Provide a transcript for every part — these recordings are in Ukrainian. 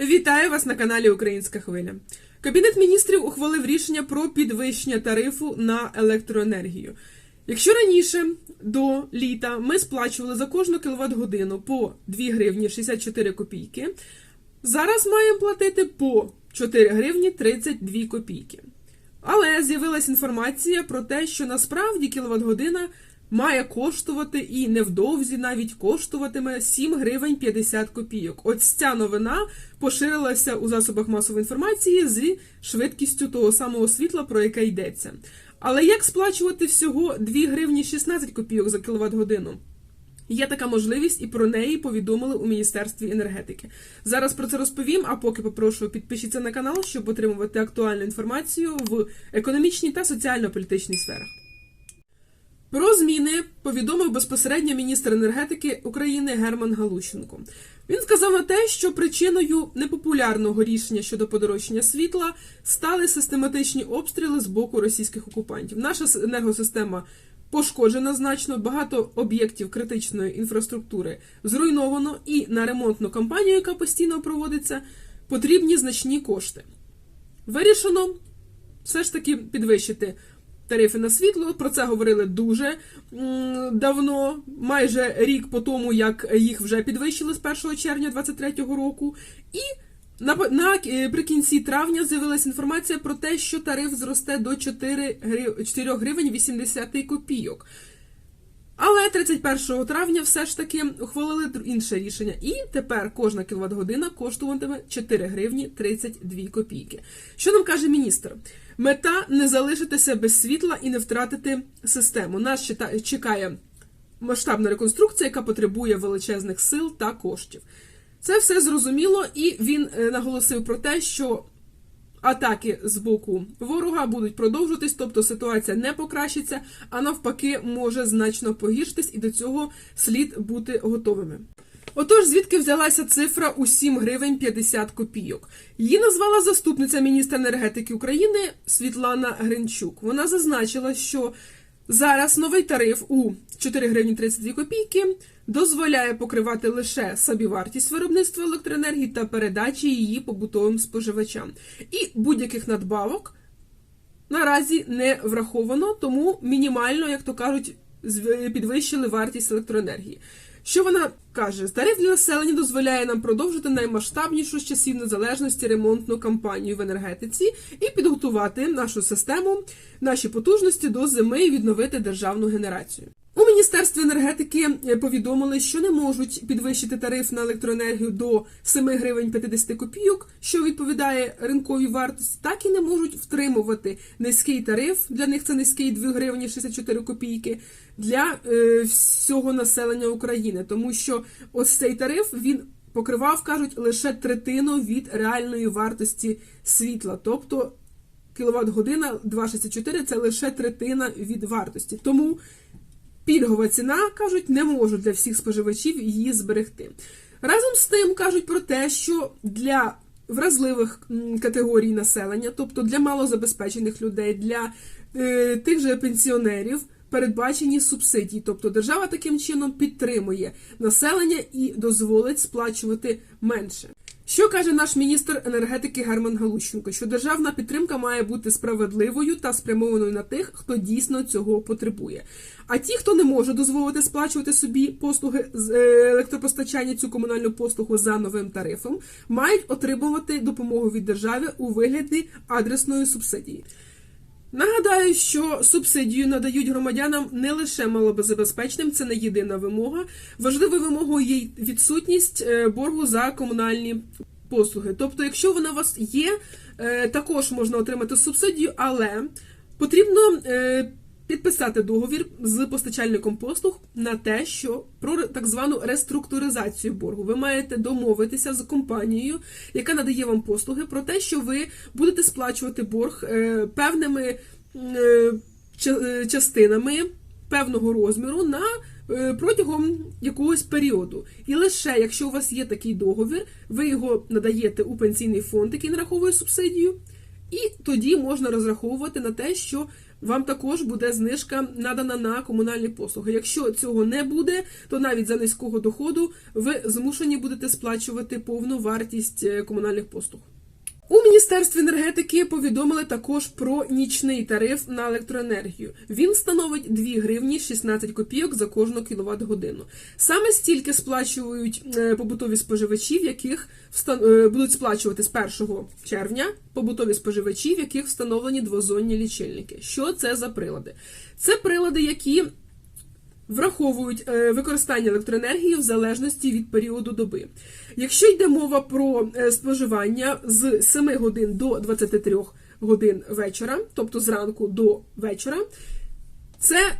Вітаю вас на каналі Українська Хвиля. Кабінет міністрів ухвалив рішення про підвищення тарифу на електроенергію. Якщо раніше до літа ми сплачували за кожну кіловат годину по 2 гривні 64 копійки, зараз маємо платити по 4 гривні 32 копійки. Але з'явилася інформація про те, що насправді кіловат-година має коштувати і невдовзі навіть коштуватиме 7 гривень 50 копійок. Ось ця новина поширилася у засобах масової інформації зі швидкістю того самого світла, про яке йдеться. Але як сплачувати всього 2 гривні 16 копійок за кіловат-годину? Є така можливість, і про неї повідомили у Міністерстві енергетики. Зараз про це розповім. А поки попрошу підпишіться на канал, щоб отримувати актуальну інформацію в економічній та соціально-політичній сферах. Про зміни повідомив безпосередньо міністр енергетики України Герман Галущенко. Він сказав на те, що причиною непопулярного рішення щодо подорожчання світла стали систематичні обстріли з боку російських окупантів. Наша енергосистема пошкоджена значно, багато об'єктів критичної інфраструктури зруйновано, і на ремонтну кампанію, яка постійно проводиться, потрібні значні кошти. Вирішено все ж таки підвищити тарифи на світло. Про це говорили дуже давно, майже рік по тому, як їх вже підвищили з 1 червня 2023 року. І на, на е, травня з'явилася інформація про те, що тариф зросте до 4, 4 гривень 80 копійок. Але 31 травня все ж таки ухвалили інше рішення, і тепер кожна кіловат-година коштуватиме 4 гривні 32 копійки. Що нам каже міністр? Мета не залишитися без світла і не втратити систему. Нас чекає масштабна реконструкція, яка потребує величезних сил та коштів. Це все зрозуміло, і він е, наголосив про те, що атаки з боку ворога будуть продовжуватись, тобто ситуація не покращиться, а навпаки, може значно погіршитись, і до цього слід бути готовими. Отож, звідки взялася цифра у 7 гривень 50 копійок? Її назвала заступниця міністра енергетики України Світлана Гринчук. Вона зазначила, що зараз новий тариф у 4 гривні 32 копійки дозволяє покривати лише собівартість виробництва електроенергії та передачі її побутовим споживачам. І будь-яких надбавок наразі не враховано, тому мінімально, як то кажуть, підвищили вартість електроенергії. Що вона каже? старість для населення дозволяє нам продовжити наймасштабнішу з часів незалежності ремонтну кампанію в енергетиці і підготувати нашу систему, наші потужності до зими і відновити державну генерацію. Міністерстві енергетики е, повідомили, що не можуть підвищити тариф на електроенергію до 7 гривень 50 копійок, що відповідає ринковій вартості, так і не можуть втримувати низький тариф. Для них це низький 2 гривні 64 копійки для е, всього населення України, тому що ось цей тариф він покривав, кажуть, лише третину від реальної вартості світла, тобто кіловат година 2,64 – це лише третина від вартості. Тому пільгова ціна, кажуть, не можуть для всіх споживачів її зберегти. Разом з тим кажуть про те, що для вразливих категорій населення, тобто для малозабезпечених людей, для е, тих же пенсіонерів, передбачені субсидії. Тобто держава таким чином підтримує населення і дозволить сплачувати менше. Що каже наш міністр енергетики Герман Галущенко? Що державна підтримка має бути справедливою та спрямованою на тих, хто дійсно цього потребує. А ті, хто не може дозволити сплачувати собі послуги з е, електропостачання, цю комунальну послугу за новим тарифом, мають отримувати допомогу від держави у вигляді адресної субсидії. Нагадаю, що субсидію надають громадянам не лише малозабезпеченим, це не єдина вимога. Важливою вимогою є відсутність е, боргу за комунальні послуги. Тобто, якщо вона у вас є, е, також можна отримати субсидію, але потрібно е, підписати договір з постачальником послуг на те, що про так звану реструктуризацію боргу. Ви маєте домовитися з компанією, яка надає вам послуги, про те, що ви будете сплачувати борг е, певними е, е, частинами певного розміру на протягом якогось періоду. І лише якщо у вас є такий договір, ви його надаєте у пенсійний фонд, який нараховує субсидію, і тоді можна розраховувати на те, що вам також буде знижка надана на комунальні послуги. Якщо цього не буде, то навіть за низького доходу ви змушені будете сплачувати повну вартість е, комунальних послуг. У Міністерстві енергетики повідомили також про нічний тариф на електроенергію. Він становить 2 гривні 16 копійок за кожну кіловат годину. Саме стільки сплачують е, побутові споживачі, в яких е, будуть сплачувати з 1 червня побутові споживачі, в яких встановлені двозонні лічильники. Що це за прилади? Це прилади, які враховують е, використання електроенергії в залежності від періоду доби. Якщо йде мова про е, споживання з 7 годин до 23 годин вечора, тобто зранку до вечора, це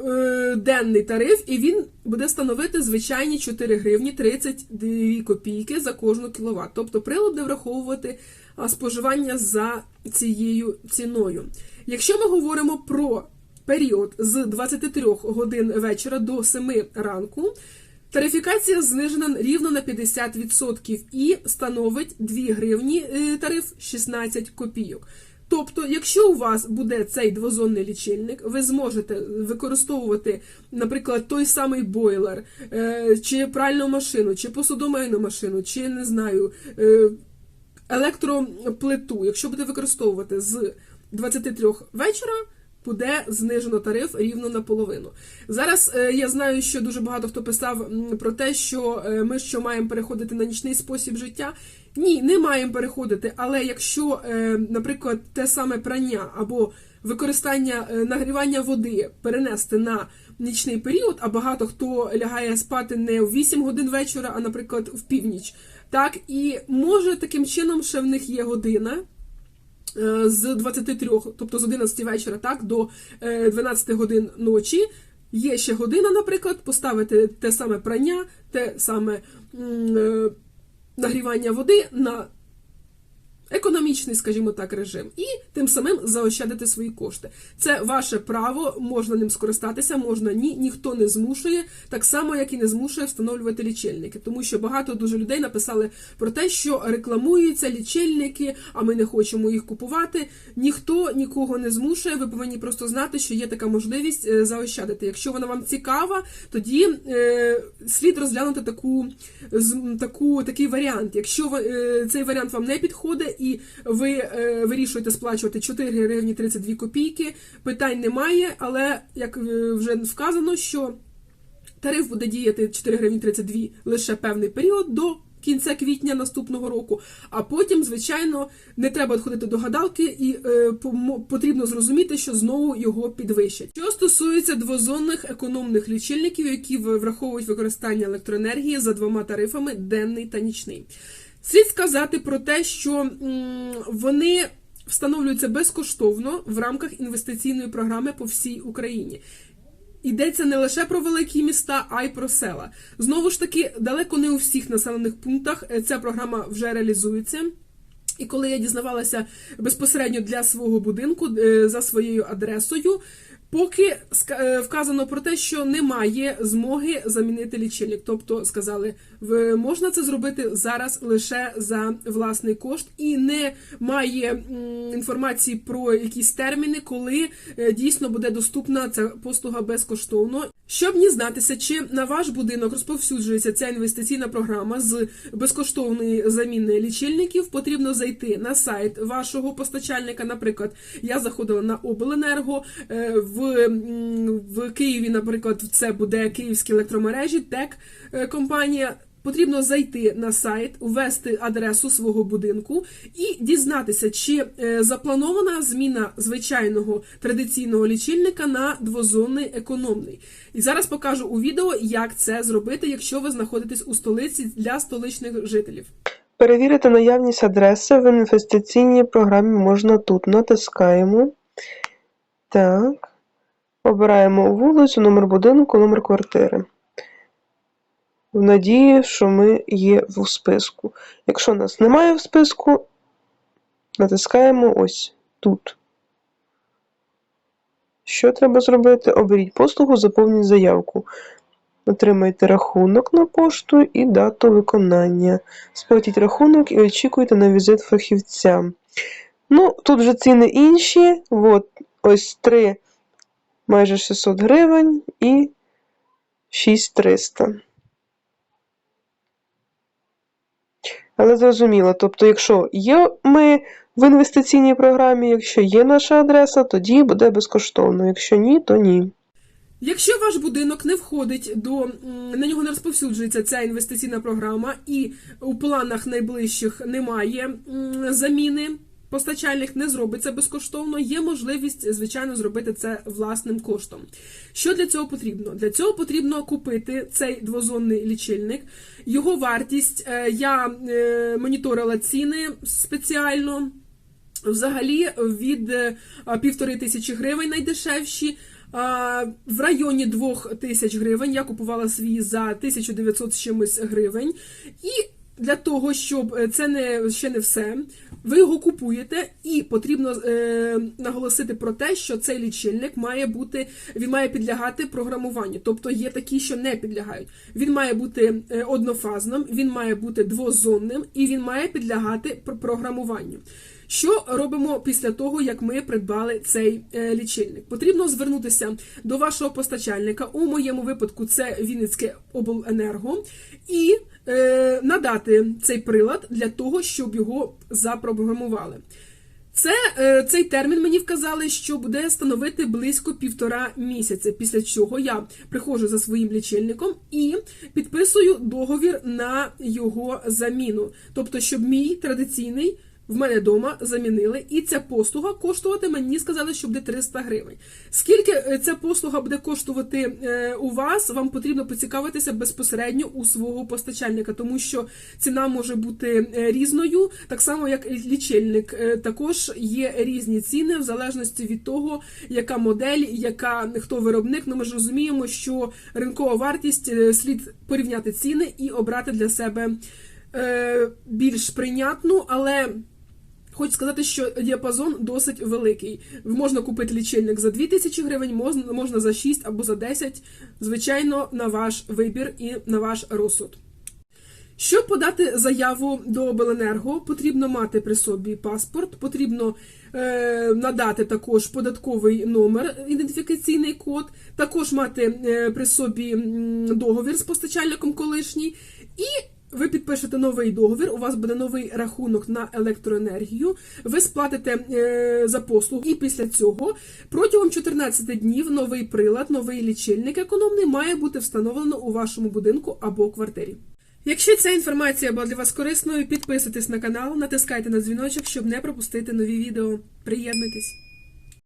е, денний тариф, і він буде становити звичайні 4 гривні 32 копійки за кожну кіловат. Тобто прилад буде враховувати споживання за цією ціною. Якщо ми говоримо про період з 23 годин вечора до 7 ранку, тарифікація знижена рівно на 50% і становить 2 гривні е, тариф 16 копійок. Тобто, якщо у вас буде цей двозонний лічильник, ви зможете використовувати, наприклад, той самий бойлер, е, чи пральну машину, чи посудомийну машину, чи не знаю, е, електроплиту, якщо будете використовувати з 23 вечора, буде знижено тариф рівно наполовину. Зараз е, я знаю, що дуже багато хто писав про те, що е, ми що маємо переходити на нічний спосіб життя. Ні, не маємо переходити. Але якщо, е, наприклад, те саме прання або використання нагрівання води перенести на нічний період, а багато хто лягає спати не в 8 годин вечора, а, наприклад, в північ. Так, і може таким чином ще в них є година. Е, З 23, тобто з 11 вечора, так, до е, 12 годин ночі. Є ще година, наприклад, поставити те саме прання, те саме е, нагрівання води на економічний, скажімо так, режим, і тим самим заощадити свої кошти. Це ваше право, можна ним скористатися, можна ні, ніхто не змушує, так само, як і не змушує встановлювати лічильники. Тому що багато дуже людей написали про те, що рекламуються лічильники, а ми не хочемо їх купувати. Ніхто нікого не змушує. Ви повинні просто знати, що є така можливість е, заощадити. Якщо вона вам цікава, тоді е, слід розглянути таку, з- таку, такий варіант. Якщо е, цей варіант вам не підходить і ви е, вирішуєте сплачувати 4 гривні 32 копійки, питань немає, але як е, вже вказано, що Тариф буде діяти 4 гривні 32 лише певний період до кінця квітня наступного року. А потім, звичайно, не треба відходити до гадалки, і е, потрібно зрозуміти, що знову його підвищать. Що стосується двозонних економних лічильників, які враховують використання електроенергії за двома тарифами денний та нічний. Слід сказати про те, що вони встановлюються безкоштовно в рамках інвестиційної програми по всій Україні. Йдеться не лише про великі міста, а й про села. Знову ж таки, далеко не у всіх населених пунктах е, ця програма вже реалізується. І коли я дізнавалася безпосередньо для свого будинку е, за своєю адресою, поки е, вказано про те, що немає змоги замінити лічильник. Тобто сказали, можна це зробити зараз лише за власний кошт, і немає має інформації про якісь терміни, коли е, дійсно буде доступна ця послуга безкоштовно. Щоб дізнатися, чи на ваш будинок розповсюджується ця інвестиційна програма з безкоштовної заміни лічильників, потрібно зайти на сайт вашого постачальника. Наприклад, я заходила на обленерго е, в, в Києві, наприклад, це буде Київські електромережі, ТЕК е, компанія. Потрібно зайти на сайт, ввести адресу свого будинку і дізнатися, чи е, запланована зміна звичайного традиційного лічильника на двозонний економний. І зараз покажу у відео, як це зробити, якщо ви знаходитесь у столиці для столичних жителів. Перевірити наявність адреси в інвестиційній програмі можна тут. Натискаємо. Так. Обираємо вулицю, номер будинку, номер квартири. В надії, що ми є в списку. Якщо нас немає в списку, натискаємо ось тут. Що треба зробити? Оберіть послугу, заповніть заявку. Отримайте рахунок на пошту і дату виконання. Сплатіть рахунок і очікуйте на візит фахівця. Ну, тут вже ціни інші. От, ось 3 майже 600 гривень і 6300. Але зрозуміло, тобто, якщо є ми в інвестиційній програмі, якщо є наша адреса, тоді буде безкоштовно. Якщо ні, то ні. Якщо ваш будинок не входить до на нього не розповсюджується ця інвестиційна програма, і у планах найближчих немає заміни постачальних, не зробиться безкоштовно. Є можливість, звичайно, зробити це власним коштом. Що для цього потрібно? Для цього потрібно купити цей двозонний лічильник. Його вартість е, я е, моніторила ціни спеціально. Взагалі від е, півтори тисячі гривень найдешевші. В районі двох тисяч гривень я купувала свій за 1900 з чимось гривень. І для того, щоб е, це не ще не все, ви його купуєте, і потрібно е, наголосити про те, що цей лічильник має бути, він має підлягати програмуванню. Тобто є такі, що не підлягають. Він має бути е, однофазним, він має бути двозонним і він має підлягати програмуванню. Що робимо після того, як ми придбали цей е, лічильник? Потрібно звернутися до вашого постачальника. У моєму випадку це Вінницьке обленерго, і надати цей прилад для того, щоб його запрограмували. Це, е, цей термін мені вказали, що буде становити близько півтора місяця, після чого я приходжу за своїм лічильником і підписую договір на його заміну. Тобто, щоб мій традиційний в мене вдома замінили, і ця послуга коштувати мені сказали, що буде 300 гривень. Скільки е, ця послуга буде коштувати е, у вас, вам потрібно поцікавитися безпосередньо у свого постачальника, тому що ціна може бути е, різною, так само як лічильник. Також є різні ціни в залежності від того, яка модель, яка хто виробник. Ну ми ж розуміємо, що ринкова вартість слід порівняти ціни і обрати для себе більш прийнятну, але. Хочу сказати, що діапазон досить великий. Можна купити лічильник за 2000 гривень, можна, за 6 або за 10, звичайно, на ваш вибір і на ваш розсуд. Щоб подати заяву до обленерго, потрібно мати при собі паспорт, потрібно е, надати також податковий номер, ідентифікаційний код, також мати е, при собі договір з постачальником колишній і ви підпишете новий договір, у вас буде новий рахунок на електроенергію. Ви сплатите е, за послугу, і після цього протягом 14 днів новий прилад, новий лічильник економний має бути встановлено у вашому будинку або квартирі. Якщо ця інформація була для вас корисною, підписуйтесь на канал, натискайте на дзвіночок, щоб не пропустити нові відео. Приєднуйтесь!